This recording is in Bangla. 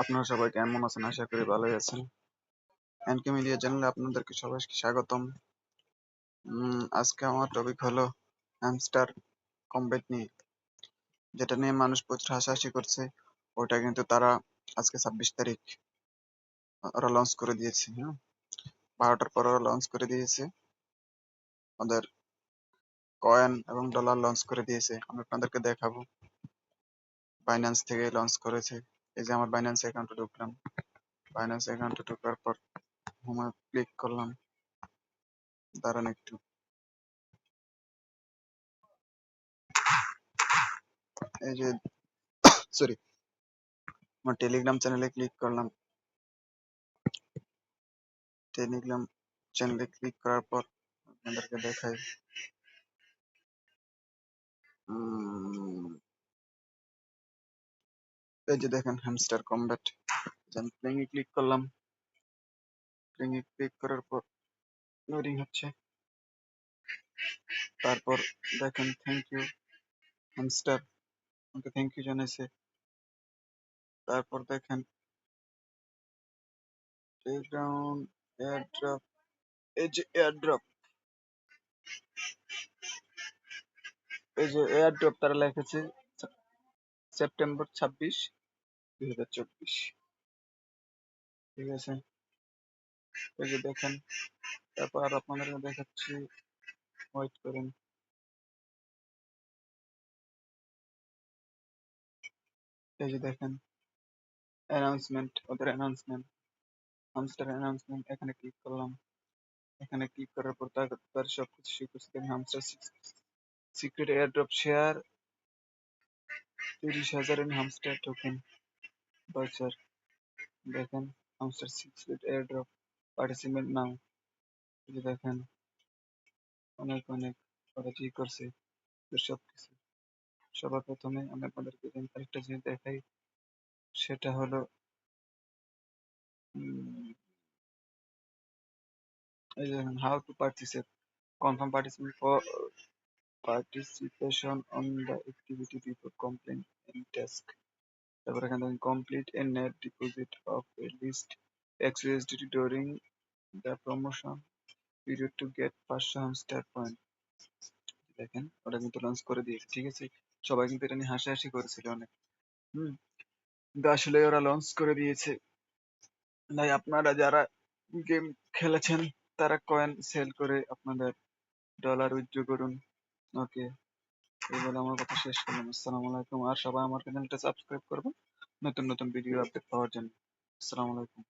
আপনারা সবাই কেমন আছেন? আশা করি ভালোই আছেন। এনকে মিডিয়া চ্যানেলে আপনাদেরকে সবাইকে স্বাগতম। আজকে আমার টপিক হলো হ্যামস্টার কমব্যাট নিয়ে। যেটা নিয়ে মানুষ প্রচুর হাসাহাসি করছে, ওটা কিন্তু তারা আজকে ছাব্বিশ তারিখ ওরা লঞ্চ করে দিয়েছে হ্যাঁ? বারোটার পর ওরা লঞ্চ করে দিয়েছে। ওদের কয়েন এবং ডলার লঞ্চ করে দিয়েছে। আমি আপনাদেরকে দেখাবো। বাইন্যান্স থেকে লঞ্চ করেছে। এই যে আমার বাইন্যান্স অ্যাকাউন্টে ঢুকলাম। বাইন্যান্স অ্যাকাউন্টে ঢোকার পর হোমে ক্লিক করলাম। দাঁড়ান একটু। এই যে সরি আমার টেলিগ্রাম চ্যানেলে ক্লিক করলাম। টেলিগ্রাম চ্যানেলে ক্লিক করার পর আপনাদেরকে দেখাই। এই যে দেখেন হ্যামস্টার কমব্যাট আমি প্লেইং এ ক্লিক করলাম। প্লেইং এ ক্লিক করার পর লোডিং হচ্ছে। তারপর দেখেন থ্যাংক ইউ হ্যামস্টার আমাকে থ্যাংক ইউ জানাইছে। তারপর দেখেন প্লেগ্রাউন্ড এয়ারড্রপ এই যে এয়ারড্রপ এই যে এয়ারড্রপ তারা লিখেছে। সেপ্টেম্বর ছাব্বিশ, দুই হাজার চব্বিশ। ঠিক আছে? এই যে দেখেন, তারপর আর আপনাদেরকে দেখাচ্ছি ওয়েট করেন। এই যে দেখেন অ্যানাউন্সমেন্ট ওদের অ্যানাউন্সমেন্ট হামস্টার অ্যানাউন্সমেন্ট এখানে ক্লিক করলাম। এখানে ক্লিক করার পর তার তার সব কিছু শিখেছে হামস্টার সিক্রেট এয়ারড্রপ শেয়ার তিরিশ হাজার ইন হামস্টার টোকেন বাজার দেখেন Hamster secret airdrop participant now. এই যে দেখেন, অনেক অনেক ওরা কি করছে? সব কিছু। সবার প্রথমে আমি আপনাদেরকে আরেকটা জিনিস দেখাই, সেটা হলো এই যে how to participate confirm participate for participation on the activity before completing any task তারপর এখানে দেখেন complete a net deposit of at least x USDT during the promotion period to get পাঁচশো hamster point দেখেন ওটা কিন্তু লঞ্চ করে দিয়েছে ঠিক আছে সবাই কিন্তু এটা নিয়ে হাসাহাসি করেছিল অনেক হুম কিন্তু আসলে ওরা লঞ্চ করে দিয়েছে তাই আপনারা যারা গেম খেলেছেন তারা কয়েন সেল করে আপনাদের ডলার উইথড্র করুন ওকে এই বলে আমার কথা শেষ করলাম। আসসালামু আলাইকুম। আর সবাই আমার চ্যানেলটা সাবস্ক্রাইব করবেন। নতুন নতুন ভিডিও আপডেট পাওয়ার জন্য। আসসালামু আলাইকুম।